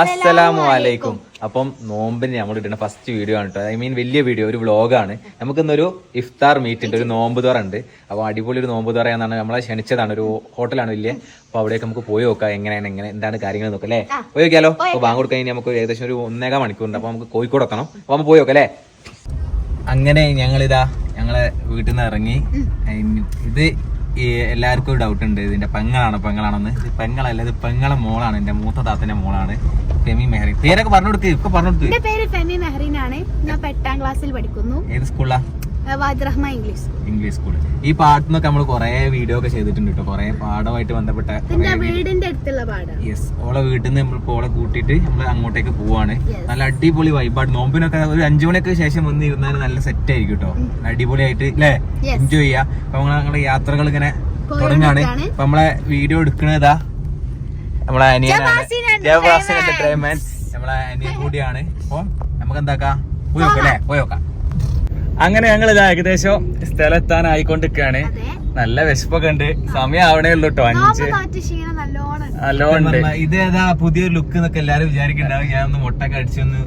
അസ്സലാമു അലൈക്കും. അപ്പം നോമ്പിന് നമ്മൾ ഇടുന്ന ഫസ്റ്റ് വീഡിയോ ആണ് കേട്ടോ ഐ മീൻ വലിയ വീഡിയോ ഒരു വ്ളോഗാണ് നമുക്ക് ഇന്നൊരു ഇഫ്താർ മീറ്റ് ഉണ്ട് ഒരു നോമ്പ് തുറ ഉണ്ട്. അപ്പോൾ അടിപൊളി ഒരു നോമ്പ് തുറ എന്നാണ് നമ്മളെ ക്ഷണിച്ചതാണ്. ഒരു ഹോട്ടലാണ് വലിയ. അപ്പോൾ അവിടെയൊക്കെ നമുക്ക് പോയി നോക്കാം എങ്ങനെയാണ് എങ്ങനെ എന്താണ് കാര്യങ്ങൾ നോക്കാം അല്ലേ? പോയി നോക്കിയാലോ? അപ്പോൾ വാങ്ങി കൊടുക്കാൻ കഴിഞ്ഞാൽ നമുക്ക് ഏകദേശം ഒരു ഒന്നേകാൽ മണിക്കൂറുണ്ട്. അപ്പോൾ നമുക്ക് കോഴിക്കോട് എത്തണം. അപ്പോൾ നമുക്ക് പോയി നോക്കാം അല്ലേ? അങ്ങനെ ഞങ്ങളിതാ ഞങ്ങളെ വീട്ടിൽ നിന്ന് ഇറങ്ങി ഇത് ഈ എല്ലാവർക്കും ഡൗട്ട് ഉണ്ട്. ഇതിന്റെ പെങ്ങളാണ് പെങ്ങളാണെന്ന്? ഇത് പെങ്ങളല്ല ഇത് പെങ്ങളെ മോളാണ്. എന്റെ മൂത്ത താത്തന്റെ മോളാണ്. ഫെമി മെഹറി പേരൊക്കെ പറഞ്ഞു കൊടുക്ക് ഇപ്പൊ പറഞ്ഞു കൊടുത്തു പേര് ഫെമി മെഹറിൻ ആണ് ഞാൻ എട്ടാം ക്ലാസ്സിൽ പഠിക്കുന്നു. ഏത് സ്കൂളിലാ? ഏഹ് വാദിറഹ്മ ഇംഗ്ലീഷ്. ഇംഗ്ലീഷ് സ്കൂൾ ഈ പാട്ടിനൊക്കെ നമ്മൾ കുറെ വീഡിയോ ഒക്കെ ചെയ്തിട്ടുണ്ട് കേട്ടോ. കുറെ പാഠമായിട്ട് ബന്ധപ്പെട്ട വീടിന്റെ അടുത്തുള്ള പാടം. യെസ് ഓളെ വീട്ടിൽ നിന്ന് നമ്മൾ ഓളെ കൂട്ടിയിട്ട് നമ്മൾ അങ്ങോട്ടേക്ക് പോവാണ്. നല്ല അടിപൊളി വൈബാണ് നോമ്പിനൊക്കെ ഒരു അഞ്ചു മണിയൊക്കെ ശേഷം വന്ന് ഇരുന്നാൽ നല്ല സെറ്റ് ആയിരിക്കും കേട്ടോ. അടിപൊളിയായിട്ട് അല്ലേ എൻജോയ് ചെയ്യാം. അപ്പൊ നമ്മളെ ഞങ്ങളുടെ യാത്രകൾ ഇങ്ങനെ. തുടങ്ങാണ്. അപ്പൊ നമ്മളെ വീഡിയോ എടുക്കണതാ നമ്മളെ അനിയനാണ്. നമ്മളെ അനിയൻ കൂടിയാണ്. അപ്പൊ നമുക്ക് എന്താക്കാം? പോയി നോക്കാം അല്ലേ പോയി നോക്കാം. അങ്ങനെ ഞങ്ങൾ ഇതാ ഏകദേശം സ്ഥലത്താനായിക്കൊണ്ടിരിക്കുകയാണ് നല്ല വിശപ്പൊക്കെ ഉണ്ട് സമയം ആവണേ ഉള്ളൂ കേട്ടോ അഞ്ച്. നല്ലോണ്ട് ഇത് ഏതാ പുതിയൊരു ലുക്ക് എന്നൊക്കെ എല്ലാരും വിചാരിക്കണ്ടാവും ഞാൻ ഒന്ന് മുട്ടൊക്കെ അടിച്ചൊന്ന്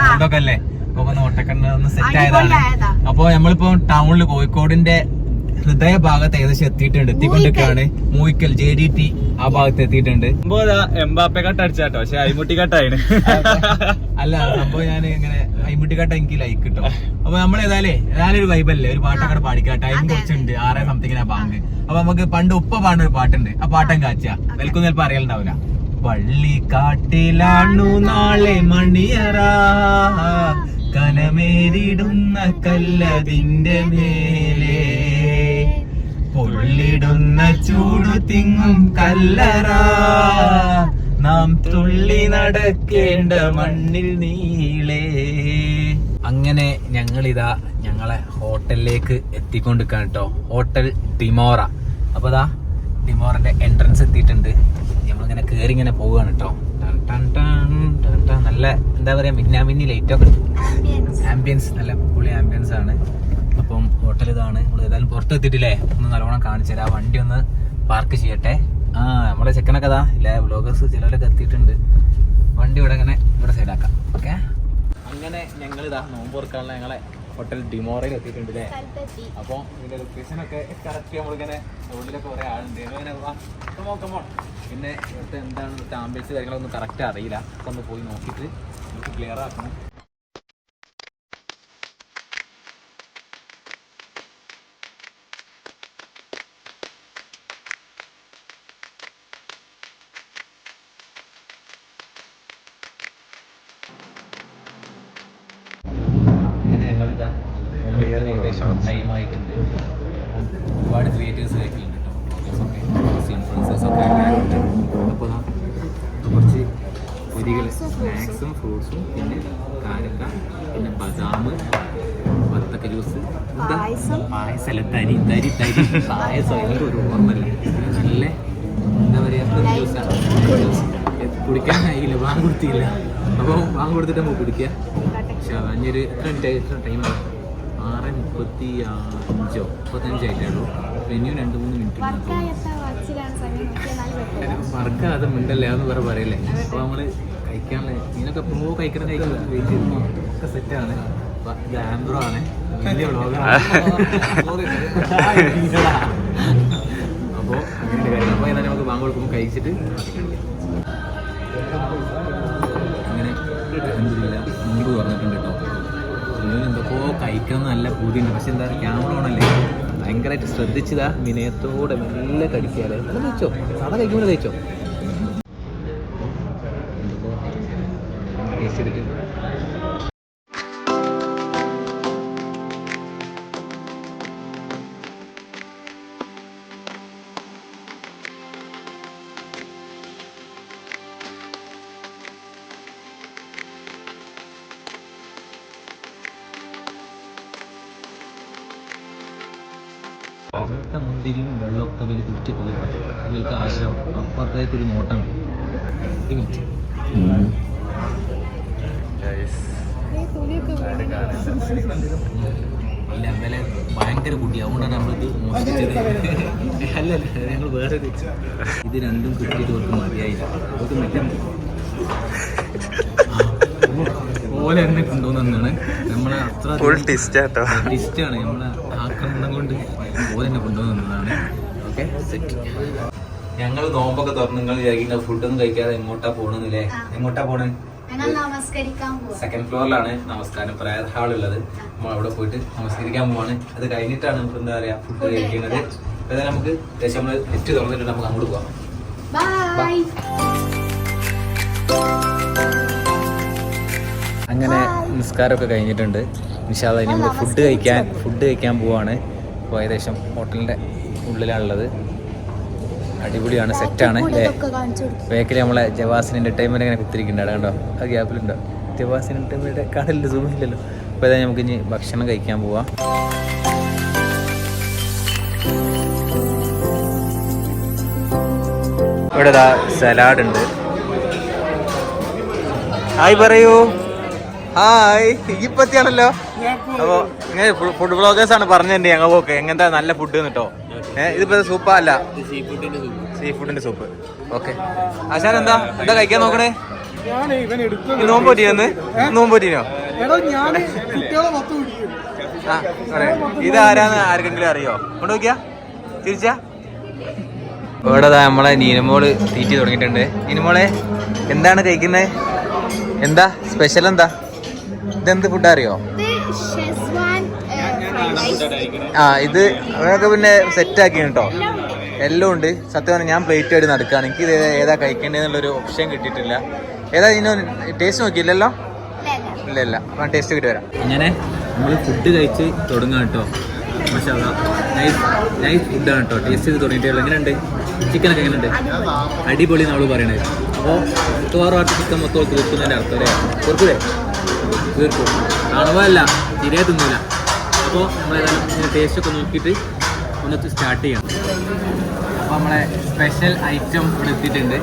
ചൂടൊക്കെ അല്ലേ അപ്പൊ ഒന്ന് മുട്ടക്കണ്ട ഒന്ന് സെറ്റ് ആയതാണ്. അപ്പൊ നമ്മളിപ്പോ ടൗണിൽ കോഴിക്കോടിന്റെ ഹൃദയ ഭാഗത്ത് ഏകദേശം എത്തിയിട്ടുണ്ട് എത്തിക്കൊണ്ടിരിക്കുകയാണ്. മൂയിക്കൽ. ജെ ഡി ടി ആ ഭാഗത്ത് എത്തിയിട്ടുണ്ട്. എംബാപ്പെ കട്ട് അടിച്ചാട്ടോ പക്ഷെ അയിമുട്ടി കട്ടായിന്. അല്ല സംഭവം ഞാൻ ഇങ്ങനെ അയിമുട്ടി കട്ട എനിക്ക് ലൈക്ക് കിട്ടും അപ്പൊ നമ്മൾ ഏതായാലേ ഏതായാലും ഒരു വൈബല്ലേ ഒരു പാട്ടൊക്കെ പാടിക്കാം ടൈം കുറച്ചുണ്ട്. ആറേ സംതിങ്ങിനാ ബാങ്ക് അപ്പൊ നമുക്ക് പണ്ട് ഉപ്പ പാടുന്ന ഒരു പാട്ടുണ്ട്. ആ പാട്ടം കാച്ച. വെൽക്കും ചിലപ്പോ അറിയലുണ്ടാവില്ല പള്ളിക്കാട്ടിലാണു നാളെ മണിയറ. കനമേരിടുന്ന കല്ലതിന്റെ മേലെ. പൊള്ളിടുന്ന ചൂടു തിങ്ങും കല്ലറ. നാം തുള്ളി നടക്കേണ്ട മണ്ണിൽ നീളേ. അങ്ങനെ ഞങ്ങളിതാ ഞങ്ങളെ ഹോട്ടലിലേക്ക് എത്തിക്കൊണ്ടിരിക്കാൻ കേട്ടോ. ഹോട്ടൽ ഡിമോറ അപ്പൊ ദാ ഡിമോറിന്റെ എൻട്രൻസ് എത്തിയിട്ടുണ്ട്. നമ്മളിങ്ങനെ കേറി ഇങ്ങനെ പോവുകയാണ് കേട്ടോ. നല്ല എന്താ പറയാ മിന്നാമിന്നി ലൈറ്റ് ഒക്കെ Ambience. ആംബിയൻസ് നല്ല പൊളി ആംബിയൻസ് ആണ്. അപ്പം ഹോട്ടൽ ഇതാണ്. നമ്മൾ ഏതായാലും പുറത്തെത്തിയിട്ടില്ലേ? ഒന്ന് നല്ലോണം കാണിച്ചു തരാം. വണ്ടി ഒന്ന് പാർക്ക് ചെയ്യട്ടെ. ആ നമ്മുടെ ചെക്കനൊക്കെ അതാ ഇല്ലേ? വ്ലോഗേഴ്സ് ചിലവരൊക്കെ എത്തിയിട്ടുണ്ട്. വണ്ടി ഇവിടെ ഇങ്ങനെ ഇവിടെ സൈഡാക്കാം ഓക്കെ അങ്ങനെ ഞങ്ങൾ ഇതാ നോമ്പ് തുറക്കാനുള്ള ഞങ്ങളെ ഹോട്ടൽ ഡിമോറയിൽ എത്തിയിട്ടുണ്ട് അല്ലേ അപ്പൊ അപ്പോൾ ഇതിന്റെ ലൊക്കേഷൻ ഒക്കെ കറക്റ്റ് നമ്മളിങ്ങനെ റോഡിലൊക്കെ കുറെ ആളുണ്ട്. നോക്കുമ്പോൾ പിന്നെ ഇവിടുത്തെ എന്താണ് ഇവിടുത്തെ ആംബിയൻസ് കാര്യങ്ങളൊന്നും കറക്റ്റ് അറിയില്ല. അപ്പൊ ഒന്ന് പോയി നോക്കിയിട്ട് നമുക്ക് ക്ലിയർ ആക്കണം അങ്ങനെ ഞങ്ങളിതാ ക്ലിയർ ഏകദേശം ടൈം ആയിട്ടുണ്ട് ഒരുപാട് ക്രിയേറ്റേഴ്സ് ആയിട്ടുണ്ട് കേട്ടോ. ഇൻഫ്ലുവൻസേഴ്സ് ഒക്കെ ആയിട്ടുണ്ട്. അപ്പോൾ കുറച്ച് പൊരികൾ സ്നാക്സും ഫ്രൂട്ട്സും പിന്നെ കാരക്ക പിന്നെ ബദാം വത്തക്ക ജ്യൂസ്. പായസമല്ല തരി തരി തരി. പായസം എനിക്ക് ഒരു ഓർമ്മയില്ല പിന്നെ നല്ല എന്താ പറയുക ജ്യൂസാണ് കുടിക്കാൻ കഴിയില്ല വാങ്ങ് കൊടുത്തില്ല. അപ്പോൾ വാങ്ങ് കൊടുത്തിട്ട് നമുക്ക് കുടിക്കുക പക്ഷെ അഞ്ഞൊരു എത്ര മിനിറ്റ് എത്ര ടൈമാണ് ആറ് മുപ്പത്തി അഞ്ചോ മുപ്പത്തഞ്ചായിട്ടേ ഇനിയും രണ്ട് മൂന്ന് മിനിറ്റ് വർക്കായി എത്താൻ വാച്ചിലാണ് സമയം നോക്കിയാൽ നല്ല വെട്ടം. വർക്ക് അത് മിണ്ടല്ലേ? അതെന്ന് വേറെ പറയല്ലേ? അപ്പോൾ നമ്മൾ കഴിക്കാനുള്ള ഇതിനൊക്കെ പ്രൂവ് കഴിക്കണം വെയിറ്റ് ചെയ്യുന്നു ഒക്കെ സെറ്റാണ് ആംബ്രോ ആണ്. വലിയ വ്ളോഗാണ് അപ്പോൾ അങ്ങനെ കാര്യം. അപ്പോൾ ഏതായാലും നമുക്ക് ബാങ്ക് കൊടുക്കുമ്പോൾ കഴിച്ചിട്ട് അങ്ങനെ അലഹമില്ല മുമ്പ് പറഞ്ഞിട്ടുണ്ട് കേട്ടോ. ഇങ്ങനെ എന്തൊക്കെയോ കഴിക്കണം നല്ല പൂതിയുണ്ട്. പക്ഷെ എന്താ ക്യാമറ ഓണല്ലേ ഭയങ്കരമായിട്ട് ശ്രദ്ധിച്ചതാ വിനയത്തോടെ മെല്ലെ കടിക്കാതെ അത് കഴിച്ചോ? സാധാ കഴിക്കുമ്പോൾ കഴിച്ചോ? ടേസ്റ്റ് ചെയ്തിട്ട് തിരിയും വെള്ളമൊക്കെ വലിയ കുറ്റി പോയി ഇവർക്ക് ആഗ്രഹം അപ്പുറത്തേക്ക് ഒരു നോട്ടം ഇല്ല ഭയങ്കര കുട്ടി. അതുകൊണ്ടാണ് നമ്മളിത് മോഷ്ടിച്ചത്. അല്ല ഞങ്ങൾ വേറെ ഇത് രണ്ടും കിട്ടിയിട്ട് അവർക്ക് മതിയായില്ല. അവർക്ക് മറ്റേ പോലെ എന്നെ കൊണ്ടുവന്നാണ് നമ്മളെ അത്ര ടിസ്റ്റാണ് നമ്മളെ ആക്രമണം കൊണ്ട് ഓരെന്നെ കൊണ്ടുവന്നതാണ് ഓക്കെ സെറ്റ് ഞങ്ങൾ നോമ്പൊക്കെ തുറന്ന് നിങ്ങൾ വിചാരിക്കുന്ന ഫുഡൊന്നും കഴിക്കാതെ എങ്ങോട്ടാ പോണെന്നില്ലേ? എങ്ങോട്ടാ പോണേ? സെക്കൻഡ് ഫ്ലോറിലാണ് നമസ്കാരം പ്രയർ ഹാൾ ഉള്ളത്. നമ്മൾ അവിടെ പോയിട്ട് നമസ്കരിക്കാൻ പോവാണ്. അത് കഴിഞ്ഞിട്ടാണ് നമുക്ക് എന്താ പറയാ ഫുഡ് കഴിക്കുന്നത്. അതായത് നമുക്ക് ഏകദേശം നമ്മൾ ലിസ്റ്റ് തുറന്നിട്ട് നമുക്ക് അങ്ങോട്ട് പോവാം. ബൈ അങ്ങനെ നിസ്കാരമൊക്കെ കഴിഞ്ഞിട്ടുണ്ട്. നിഷാദ് ഇനി നമ്മൾ ഫുഡ് കഴിക്കാൻ ഫുഡ് കഴിക്കാൻ പോവാണ്. അപ്പോൾ ഏകദേശം ഹോട്ടലിന്റെ ഉള്ളിലാണുള്ളത്. അടിപൊളിയാണ് സെറ്റാണ് അല്ലേ? ബേക്കിൽ നമ്മളെ ജവാസിൻ എന്റർടൈൻമെന്റ് ഇങ്ങനെ കുത്തിരിക്കുന്നുണ്ട് കണ്ടോ? ആ ഗ്യാപ്പിലുണ്ടോ ജവാസിൻ എന്റർടൈൻമെന്റ് കാണില്ല സുഖമില്ലല്ലോ. അപ്പോൾ ഏതായാലും നമുക്ക് ഇനി ഭക്ഷണം കഴിക്കാൻ പോവാം. ഇവിടെ സലാഡ് ഉണ്ട്. ആയി പറയൂ. ഹായ്. അപ്പൊ പറ്റിയാണല്ലോ അപ്പോ ഫുഡ് ബ്ലോഗേഴ്സ് ആണ് പറഞ്ഞിട്ടുണ്ട് ഞങ്ങൾ പോക്ക്. എങ്ങനത്തെ നല്ല ഫുഡ് കേട്ടോ ഏഹ് ഇതിപ്പോ സൂപ്പ അല്ല? സീ ഫുഡിന്റെ സൂപ്പ് ഓക്കെ ആശാൻ എന്താ? എന്താ കഴിക്കാൻ നോക്കണേ? നോമ്പ് പറ്റിയെന്ന് നോമ്പ് പറ്റിയോ? ആ. ഇതാരാന്ന് ആർക്കെങ്കിലും അറിയോ? കൊണ്ട് നോക്കിയാ. തിരിച്ചാ. ഇവിടെ നമ്മളെ നീനമോൾ തീറ്റി തുടങ്ങിയിട്ടുണ്ട്. നീനമോളെ എന്താണ് കഴിക്കുന്നത് എന്താ? സ്പെഷ്യൽ എന്താ? ഇതെന്ത് ഫുഡ് അറിയോ? ഇത് ഷെസ്വാൻ ആ ഇത് അതൊക്കെ പിന്നെ സെറ്റ് ആക്കി കേട്ടോ എല്ലാം ഉണ്ട്. സത്യം പറഞ്ഞാൽ ഞാൻ പ്ലേറ്റ് ആയിട്ട് നടക്കുകയാണ് എനിക്ക് ഇത് ഏതാ കഴിക്കേണ്ടതെന്നുള്ളൊരു ഓപ്ഷൻ കിട്ടിയിട്ടില്ല. ഏതാ ഇതിന് ടേസ്റ്റ് നോക്കിയില്ലല്ലോ? ഇല്ല ഇല്ല. അപ്പം ടേസ്റ്റ് കിട്ടി വരാം. ഇങ്ങനെ നമ്മൾ ഫുഡ് കഴിച്ച് തുടങ്ങാം കേട്ടോ പക്ഷേ നൈസ് നൈസ് ഫുഡാണ് കേട്ടോ ടേസ്റ്റ് ചെയ്ത് തുടങ്ങിയിട്ടുള്ളൂ എങ്ങനെയുണ്ട്? ചിക്കനൊക്കെ എങ്ങനെയുണ്ട്? അടിപൊളി. നമ്മൾ പറയണത്. അപ്പോൾ മിക്കവാറും ആ ചിക്കൻ മൊത്തം തീർക്കുന്നതിന്റെ അർത്ഥം അല്ലേ? തീർക്കൂലേ തീർക്കും. അളവല്ല തിരെ തിന്നില്ല അപ്പോൾ നമ്മളേതായാലും ഇതിന്റെ ടേസ്റ്റ് ഒക്കെ നോക്കിയിട്ട് ഒന്ന് സ്റ്റാർട്ട് ചെയ്യണം. അപ്പോൾ നമ്മളെ സ്പെഷ്യൽ ഐറ്റം ഇവിടെ എത്തിയിട്ടുണ്ട്.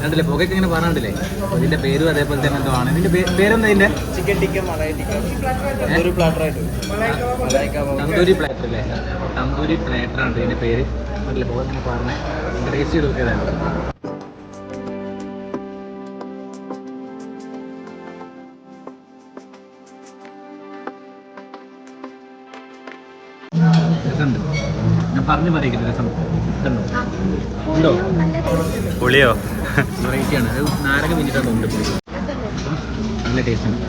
കണ്ടില്ലേ പുകയ്ക്ക് ഇങ്ങനെ പറഞ്ഞിട്ടില്ലേ? ഇതിന്റെ ഇതിന്റെ പേരും അതേപോലെ തന്നെ എന്തോ ആണ്. ഇതിന്റെ പേരെന്താ ഇതിന്റെ ചിക്കൻ ടിക്ക മലായി ഒരു പ്ലാറ്റർ തന്തൂരി പ്ലേറ്റർ അല്ലേ? തന്തൂരി പ്ലേറ്റർ ആണ് ഇതിന്റെ പേര്. കണ്ടില്ലേ പുക ഇങ്ങനെ പറഞ്ഞ. ടേസ്റ്റ് ചെയ്ത് നോക്കിയതാണ്. രസമുണ്ട് ഞാൻ പറഞ്ഞു പറയിക്കില്ല രസം. ഇതുണ്ടോ ഉണ്ടോ? പുളിയോ? വെറൈറ്റിയാണ്. അത് നാരക പിന്നിട്ടാണ് ഉണ്ട് നല്ല ടേസ്റ്റ് ഉണ്ട്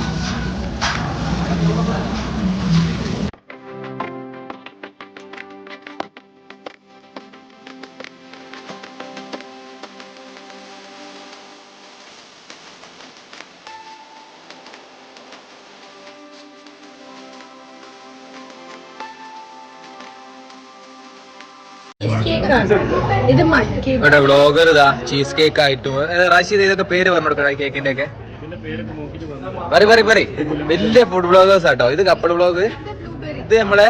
ഇത് ഇവിടെ വ്ളോഗർ ഇതാ ചീസ് കേക്ക് ആയിട്ടും റാഷിദ് ഇതൊക്കെ പേര് പറഞ്ഞു കൊടുക്കണം കേക്കിന്റെ ഒക്കെ പറ പറ പറ വലിയ ഫുഡ് ബ്ലോഗേഴ്സ് ആട്ടോ. ഇത് കപ്പിൾ ബ്ലോഗ് ഇത് നമ്മളെ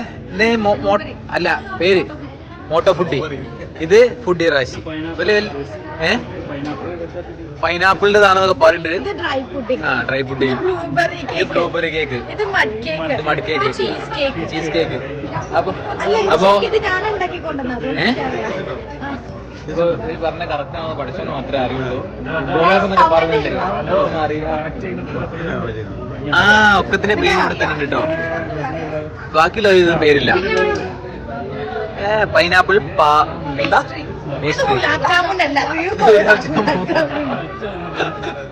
അല്ല പേര്. Motto foodie. ഇത് ഫുഡി റാശി ഏ? പൈനാപ്പിളിന്റെതാണെന്നൊക്കെ പറയുന്നുണ്ട് ആ dry foodie blueberry cake mud cake cheesecake അപ്പൊ? ഇപ്പൊ ഈ പറഞ്ഞ കറക്റ്റ് മാത്രമേ അറിയുള്ളൂ. ആ ഒക്കത്തിന്റെ പേര് ഇവിടെ തന്നെ ഉണ്ട് കേട്ടോ. ബാക്കിയുള്ള ഇത് പേരില്ല. പൈനാപ്പിൾ പാ എന്താ.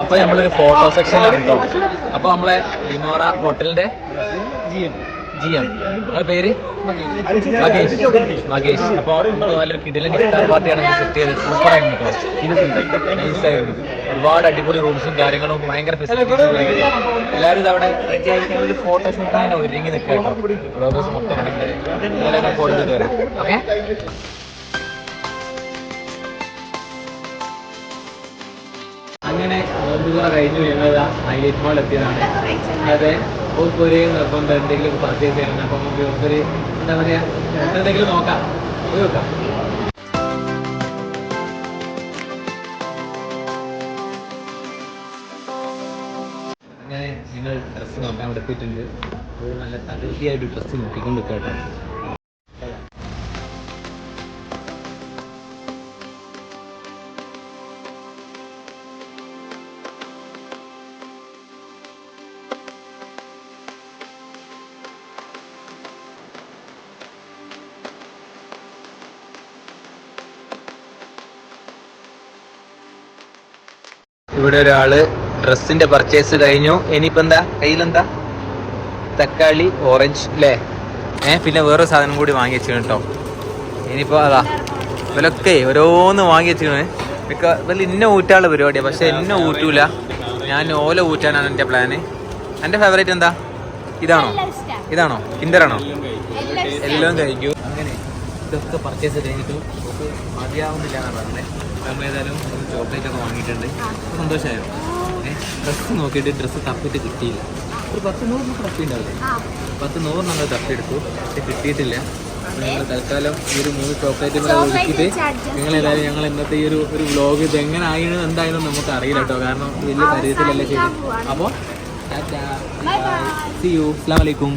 അപ്പൊ നമ്മളൊരു ഫോട്ടോ സെക്ഷനിലാണ് കേട്ടോ. അപ്പൊ നമ്മളെ ലിമോറ ഹോട്ടലിന്റെ ജി എം നിങ്ങളുടെ പേര്? മകേഷ്. മകേഷ്. അപ്പൊ നമ്മൾ നല്ലൊരു കിടിലൻ പാർട്ടിയാണ് സെറ്റ് ചെയ്തത്. സൂപ്പർ ആയിരുന്നു കേട്ടോ. ഒരുപാട് അടിപൊളി റൂംസും കാര്യങ്ങളും ഭയങ്കര എല്ലാവരും ഇത് അവിടെ ഒരു ഫോട്ടോ ഒരുങ്ങി നിൽക്കുക അങ്ങനെ കഴിഞ്ഞു ഞങ്ങൾ ഹൈലൈറ്റ് മോൾ എത്തിയതാണ്. അതെ. നമുക്ക് ഒരു നിർബന്ധം എന്തെങ്കിലും പർച്ചേസ് ചെയ്യണം. അപ്പം നമുക്ക് നമുക്കൊരു എന്താ പറയാ എന്തെങ്കിലും നോക്കാം. പോയി നോക്കാം. അങ്ങനെ നിങ്ങൾ ഡ്രസ്സ് നോക്കാൻ ഇവിടെ എത്തിയിട്ടുണ്ട് ഒരു നല്ല തകൃതിയായിട്ട് ഡ്രസ്സ് നോക്കിക്കൊണ്ട് കേട്ടോ. ഇവിടെ ഒരാൾ ഡ്രസ്സിന്റെ പർച്ചേസ് കഴിഞ്ഞു. ഇനിയിപ്പോ എന്താ? കയ്യിലെന്താ? തക്കാളി ഓറഞ്ച് അല്ലേ ഏ പിന്നെ വേറെ സാധനം കൂടി വാങ്ങി വെച്ചു കേട്ടോ. ഇനിയിപ്പോ അതാ ഇവലൊക്കെ ഓരോന്ന് വാങ്ങി വെച്ചു മിക്ക ഇവൽ ഇന്ന ഊറ്റാനുള്ള പരിപാടിയാണ് പക്ഷെ എന്നെ ഊറ്റൂല. ഞാൻ ഓല ഊറ്റാനാണ് എന്റെ പ്ലാന് എന്റെ ഫേവറേറ്റ് എന്താ? ഇതാണോ? ഇതാണോ? കിൻഡറാണോ എല്ലാം കഴിക്കൂ. അങ്ങനെ ഇതൊക്കെ പർച്ചേസ് കഴിഞ്ഞിട്ട് മതിയാവുന്നില്ല എന്നാണ് പറഞ്ഞത് നമ്മൾ ഏതായാലും ചോക്ലേറ്റ് ഒക്കെ വാങ്ങിയിട്ടുണ്ട്. സന്തോഷമായോ? ഡ്രസ്സ് നോക്കിയിട്ട് ഡ്രസ്സ് തപ്പിട്ട് കിട്ടിയില്ല. ഒരു പത്ത് നൂറിന് തപ്പി ഉണ്ടാവില്ലേ? പത്ത് നൂറ് നമ്മൾ തപ്പിയെടുത്തു. പക്ഷെ കിട്ടിയിട്ടില്ല. തൽക്കാലം ഈ ഒരു മൂന്ന് ചോക്ലേറ്റ് ഒതുക്കിയിട്ട് നിങ്ങൾ ഏതായാലും ഞങ്ങൾ ഇന്നത്തെ ഈ ഒരു ഒരു വ്ലോഗ് ഇത് എങ്ങനെ ആയിരുന്നു എന്തായാലും നമുക്ക് അറിയില്ല കേട്ടോ. കാരണം വലിയ പരിചയത്തിലല്ലേ ചെയ്തു അപ്പോൾ സി യു അസ്സാം വലൈക്കും